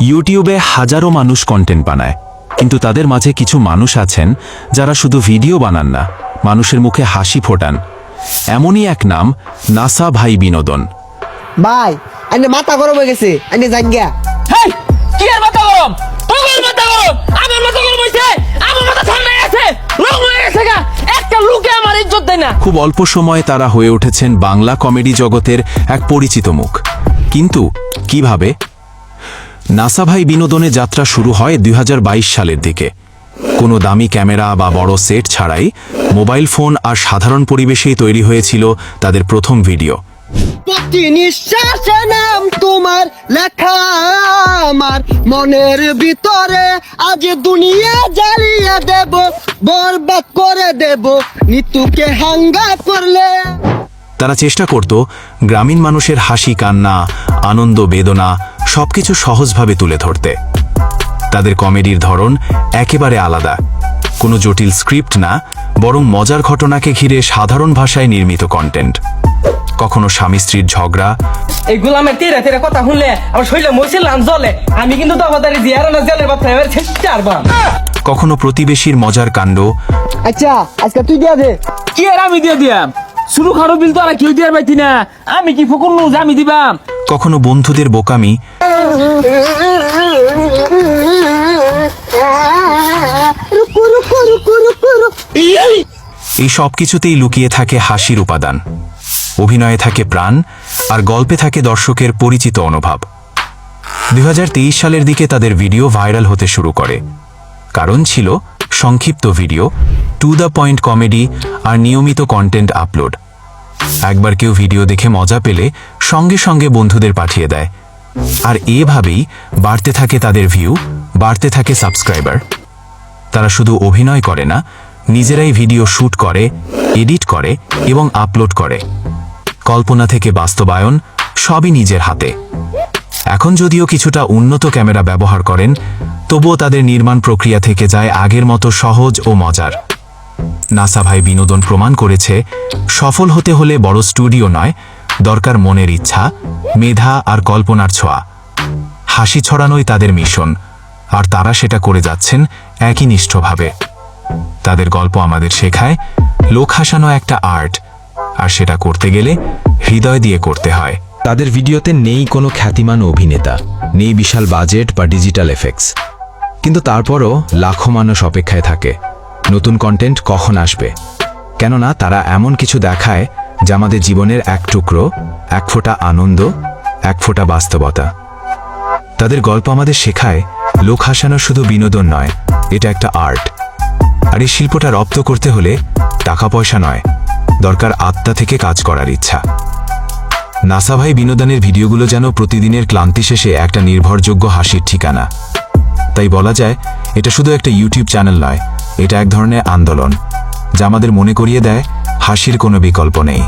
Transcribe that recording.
ইউটিউবে হাজারো মানুষ কন্টেন্ট বানায় কিন্তু তাদের মাঝে কিছু মানুষ আছেন যারা শুধু ভিডিও বানান না মানুষের মুখে হাসি ফোটান। এমনই এক নাম নাসা ভাই বিনোদন। ভাই আইনে মাথা গরম হয়ে গেছে আইনে জাঙ্গিয়া হেই কি এর মাথা গরম? তোর মাথা গরম? আমার মাথা গরম হইছে আমার মাথা ঠান্ডা গেছে রং হয়ে গেছে গা। একটা লুকে আমার ইজ্জত দেয় না। খুব অল্প সময়ে তারা হয়ে উঠেছেন বাংলা কমেডি জগতের এক পরিচিত মুখ। কিন্তু কীভাবে? নাসা ভাই বিনোদনে যাত্রা শুরু হয় দু হাজার বাইশ সালের দিকে। কোনো দামি ক্যামেরা বা বড় সেট ছাড়াই মোবাইল ফোন আর সাধারণ পরিবেশেই তৈরি হয়েছিল তাদের প্রথম ভিডিও। প্রতি নিঃশ্বাসে নাম তোমার লেখা আমার। মনের ভিতরে আজ দুনিয়া জ্বালিয়ে দেব বরবাদ করে দেব নিতুকে হাঙ্গা করলে। তারা চেষ্টা করত গ্রামীণ মানুষের হাসি কান্না আনন্দ বেদনা সবকিছু সহজভাবে তুলে ধরতে। তাদের কমেডির ধরন একেবারে আলাদা। কোনো জটিল স্ক্রিপ্ট না বরং মজার ঘটনাকে ঘিরে সাধারণ ভাষায় নির্মিত কন্টেন্ট কখনো স্বামী স্ত্রীর ঝগড়া। এই গোলামের তেরে তেরে কথা শুনলে আমার শরীরে জলে আমি কিন্তু দফাদারি জিয়ার না জেলের বাচ্চা এবার চারবার কখনো প্রতিবেশীর মজার কাণ্ড। আচ্ছা আজকে তুই দিয়া দে। কি আর আমি দিয়ে দিয়াম? শুরু খারো বিল তো আর কেউ দিয়ে পাইতি না। আমি কি ফকুন নু আমি দিবাম কখনো বন্ধুদের বোকামি। রুকু রুকু রুকু রুকু রুকু। এই! সব কিছুতেই লুকিয়ে থাকে হাসির উপাদান। অভিনয়ে থাকে প্রাণ আর গল্পে থাকে দর্শকের পরিচিত অনুভব। দু হাজার তেইশ সালের দিকে তাদের ভিডিও ভাইরাল হতে শুরু করে। কারণ ছিল সংক্ষিপ্ত video to the point comedy আর নিয়মিত কন্টেন্ট আপলোড একবার কেউ ভিডিও দেখে মজা পেলে সঙ্গে সঙ্গে বন্ধুদের পাঠিয়ে দেয়। আর এভাবেই বাড়তে থাকে তাদের ভিউ বাড়তে থাকে সাবস্ক্রাইবার তারা শুধু অভিনয় করে না, নিজেরাই ভিডিও শুট করে এডিট করে এবং আপলোড করে। কল্পনা থেকে বাস্তবায়ন সবই নিজের হাতে। এখন যদিও কিছুটা উন্নত ক্যামেরা ব্যবহার করেন, তবুও তাদের নির্মাণ প্রক্রিয়া থেকে যায় আগের মতো সহজ ও মজার। নাসা ভাই বিনোদন প্রমাণ করেছে, সফল হতে হলে বড় স্টুডিও নয়, দরকার মনের ইচ্ছা, মেধা আর কল্পনার ছোঁয়া। হাসি ছড়ানোই তাদের মিশন, আর তারা সেটা করে যাচ্ছেন একই নিষ্ঠভাবে। তাদের গল্প আমাদের শেখায়, লোক হাসানো একটা আর্ট, আর সেটা করতে গেলে হৃদয় দিয়ে করতে হয়। তাদের ভিডিওতে নেই কোনো খ্যাতিমান অভিনেতা, নেই বিশাল বাজেট বা ডিজিটাল এফেক্টস। কিন্তু তারপরও লাখো মানুষ অপেক্ষায় থাকে, নতুন কন্টেন্ট কখন আসবে? কেননা তারা এমন কিছু দেখায় যা আমাদের জীবনের এক টুকরো, এক ফোঁটা আনন্দ, এক ফোঁটা বাস্তবতা। তাদের গল্প আমাদের শেখায়, লোক হাসানো শুধু বিনোদন নয়, এটা একটা আর্ট। আর এই শিল্পটা রপ্ত করতে হলে টাকা পয়সা নয়, দরকার আত্মা থেকে কাজ করার ইচ্ছা। নাসা ভাই বিনোদনের ভিডিওগুলো যেন প্রতিদিনের ক্লান্তি শেষে একটা নির্ভরযোগ্য হাসির ঠিকানা। তাই বলা যায়, এটা শুধু একটা ইউটিউব চ্যানেল নয়, এটা এক ধরনের আন্দোলন, যা আমাদের মনে করিয়ে দেয়, হাসির কোনো বিকল্প নেই।